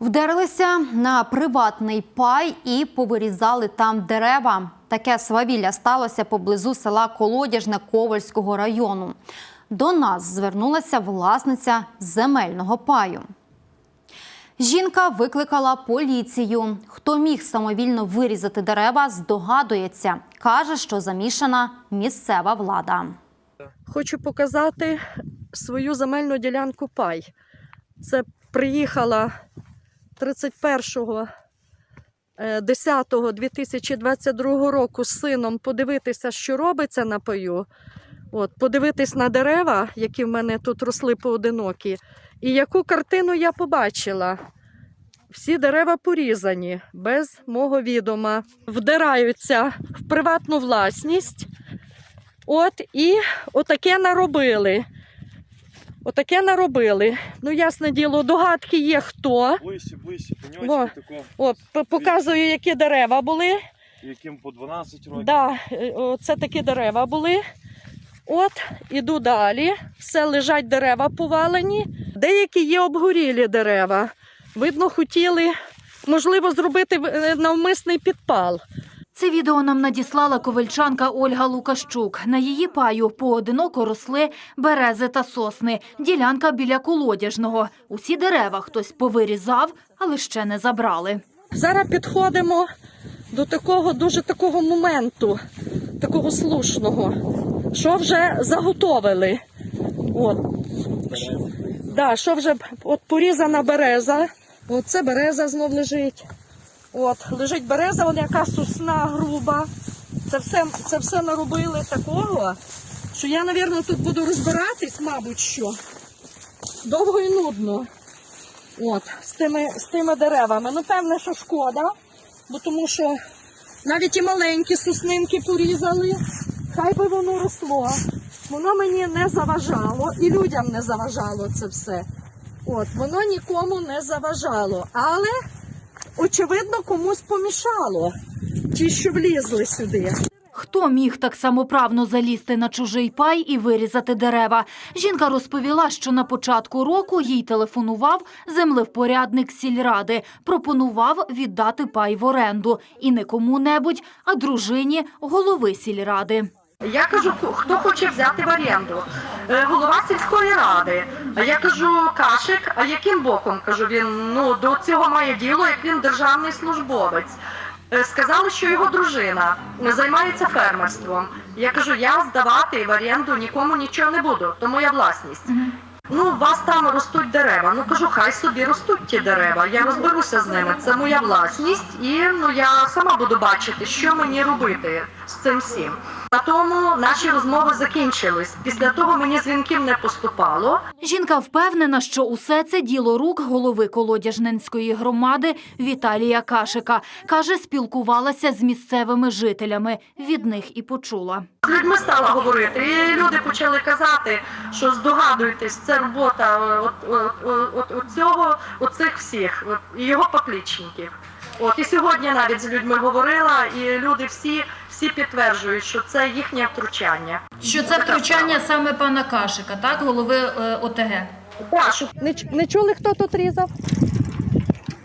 Вдерлися на приватний пай і повирізали там дерева. Таке свавілля сталося поблизу села Колодяжне Ковальського району. До нас звернулася власниця земельного паю. Жінка викликала поліцію. Хто міг самовільно вирізати дерева, здогадується. Каже, що замішана місцева влада. Хочу показати свою земельну ділянку пай. Це приїхала 31 е, 10.2022 року з сином подивитися, що робиться на паю. От, подивитись на дерева, які в мене тут росли поодинокі. І яку картину я побачила. Всі дерева порізані без мого відома, вдираються в приватну власність. От і отаке наробили. Отаке наробили. Ну, ясне діло, догадки є хто. Ближче, ближче, пеньочки тако, О, показую, які дерева були. яким по 12 років. Да, е, це такі дерева були. От, іду далі. Все лежать дерева повалені. Деякі є обгорілі дерева. Видно, хотіли, можливо, зробити е, навмисний підпал. Це відео нам надіслала ковальчанка Ольга Лукащук. На її паю поодиноко росли берези та сосни. Ділянка біля колодяжного. Усі дерева хтось повирізав, але ще не забрали. Зараз підходимо до такого дуже такого моменту, такого слушного, що вже заготовили. От. Да, що вже от порізана береза. От це береза знов лежить. От, лежить береза, вона яка сосна груба. Це все, це все наробили такого, що я, мабуть, тут буду розбиратись, мабуть, що. Довго і нудно. От, з тими, з тими деревами. Ну, певне, що шкода, бо тому що навіть і маленькі суснинки порізали, хай би воно росло. Воно мені не заважало, і людям не заважало це все. От, воно нікому не заважало. Але, очевидно, комусь помішало. Ті, що влізли сюди. Хто міг так самоправно залізти на чужий пай і вирізати дерева? Жінка розповіла, що на початку року їй телефонував землевпорядник сільради, пропонував віддати пай в оренду і не кому-небудь, а дружині голови сільради. Я кажу, хто хоче взяти в оренду? Е, Голова сільської ради. А я кажу, Кашик, а яким боком? Кажу, він ну до цього має діло, як він державний службовець. Е, Сказали, що його дружина займається фермерством. Я кажу, я здавати в оренду нікому нічого не буду, то моя власність. Ну, у вас там ростуть дерева. Ну кажу, хай собі ростуть ті дерева. Я розберуся з ними. Це моя власність, і ну я сама буду бачити, що мені робити з цим всім. На тому наші розмови закінчились. Після того мені дзвінків не поступало. Жінка впевнена, що усе це діло рук голови Колодяжненської громади Віталія Кашика. Каже, спілкувалася з місцевими жителями. Від них і почула. З людьми стала говорити, і люди почали казати, що здогадуйтесь, це робота от, от, от, от, от цього, оцих всіх, от, його поплічників. От і сьогодні навіть з людьми говорила, і люди всі, всі підтверджують, що це їхнє втручання. Що це втручання саме пана Кашика, так, голови е, ОТГ? Так, що не, ч- не чули, хто тут різав?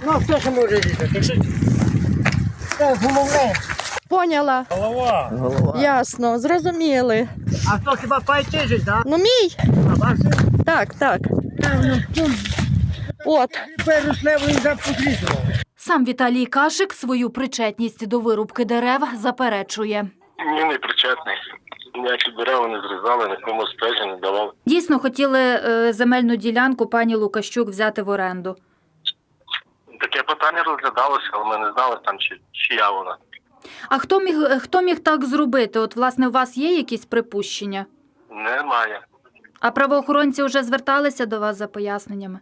Ну, хто ж може різати? Це головне. Поняла, Голова. ясно, зрозуміли. А хто хіба пай тижить, так? Ну мій? А ваш Так, так. От. переросли, він вже подрізував. Сам Віталій Кашик свою причетність до вирубки дерев заперечує. Ні, не причетний. Ніякі дерева не зрізали, нікому стежі не давали. Дійсно хотіли е, земельну ділянку пані Лукащук взяти в оренду. Таке питання розглядалося, але ми не знали там, чи, чия вона. А хто міг хто міг так зробити? От власне у вас є якісь припущення? Немає. А правоохоронці вже зверталися до вас за поясненнями?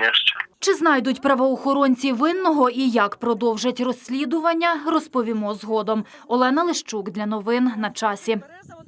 Ні ще. Чи знайдуть правоохоронці винного і як продовжать розслідування, розповімо згодом. Олена Лищук для новин на часі.